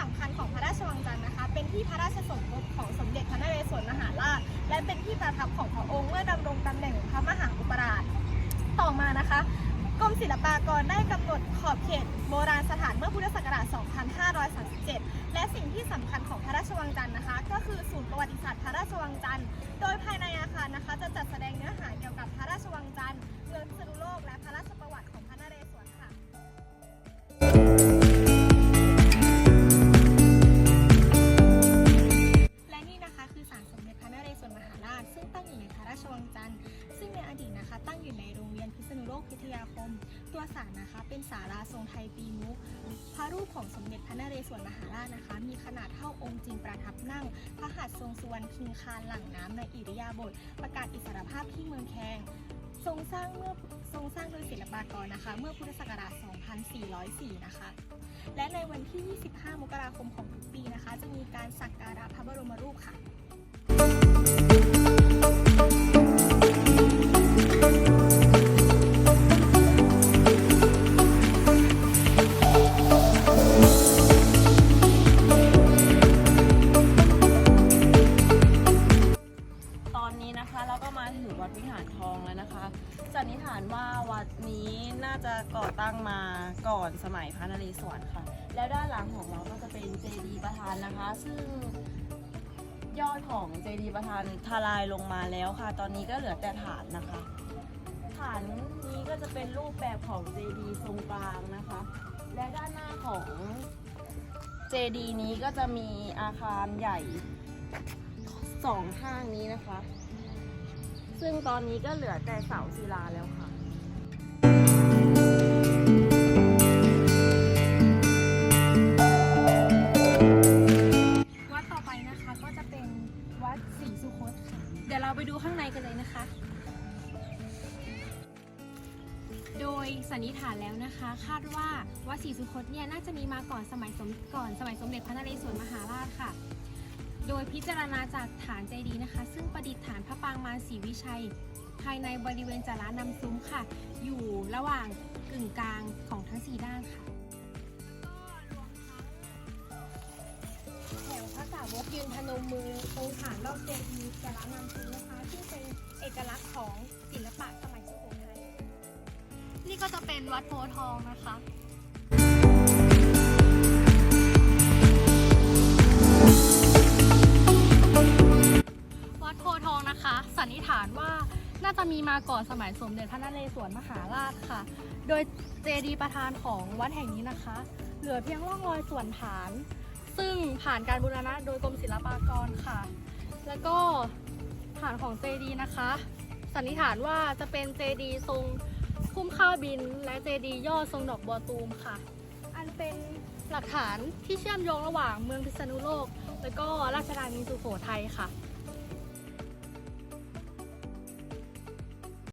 สำคัญของพระราชวังจันทร์นะคะ เป็นที่พระราชสมภพของสมเด็จพระนเรศวรมหาราช และเป็นที่ประทับของพระองค์เมื่อดำรงตำแหน่งพระมหาอุปราช ต่อมานะคะ กรมศิลปากรได้กำหนดขอบเขตโบราณสถานเมื่อพุทธศักราช 2530 ราชวังจันทร์ซึ่งในอดีตนะคะ ตั้งอยู่ในโรงเรียนพิษณุโลกพิทยาคม ตัวศาลนะคะ เป็นศาลาทรงไทยปีมุกพระรูปของสมเด็จพระนเรศวรมหาราชนะคะ มีขนาดเท่าองค์จริงประทับนั่ง พระหัตถ์ทรงสวรรณพิงคารหลังน้ำในอิริยาบถประกาศอิสรภาพที่เมืองแคงทรงสร้างเมื่อทรงสร้างโดยศิลปากรนะคะ เมื่อพุทธศักราช 2404 นะคะ และในวันที่ 25 มกราคมของทุกปีนะคะ จะมีการสักการะพระบรมรูปค่ะ วิหารทองแล้วนะคะ สันนิษฐานว่าวัดนี้น่าจะก่อตั้งมาก่อนสมัยพระนเรศวรค่ะ แล้วด้านหลังของเราก็จะเป็นเจดีย์ประธานนะคะ ซึ่งยอดของเจดีย์ประธานทลายลงมาแล้วค่ะ ตอนนี้ก็เหลือแต่ฐานนะคะ ฐานนี้ก็จะเป็นรูปแบบของเจดีย์ทรงกลางนะคะ และด้านหน้าของเจดีย์นี้ก็จะมีอาคารใหญ่สองข้างนี้นะคะ ซึ่งตอนนี้ก็เหลือแต่เสาศิลาแล้วค่ะวัดต่อไปนะคะก็จะเป็นวัดศรีสุคตค่ะ เดี๋ยวเราไปดูข้างในกันเลยนะคะ โดยสันนิษฐานแล้วนะคะ คาดว่าวัดศรีสุคตเนี่ยน่าจะมีมาก่อนสมัยสมก่อนสมัยสมเด็จพระนเรศวรมหาราชค่ะ โดยพิจารณาจากฐานเจดีย์นะคะ ซึ่งประดิษฐานพระปางมารศรีวิชัย ภายในบริเวณจารานำซุ้มค่ะ อยู่ระหว่างกึ่งกลางของทั้งสี่ด้านค่ะแถวพระสาวกยืนพนมมือตรงฐานรอบเจดีย์จารานำซุ้มนะคะซึ่งเป็นเอกลักษณ์ของศิลปะสมัยสุโขทัยนี่ก็จะเป็นวัดโพทองนะคะ จะมีมาก่อนสมัยสมเด็จพระนเรศวรมหาราชค่ะ โดยเจดีย์ประธานของวัดแห่งนี้นะคะ เหลือเพียงร่องรอยส่วนฐาน ซึ่งผ่านการบูรณะโดยกรมศิลปากรค่ะ แล้วก็ฐานของเจดีย์นะคะ สันนิษฐานว่าจะเป็นเจดีย์ทรงพุ่มข้าวบิน และเจดีย์ยอดทรงดอกบัวตูมค่ะ อันเป็นหลักฐานที่เชื่อมโยงระหว่างเมืองพิษณุโลก และก็ราชธานีสุโขทัยค่ะ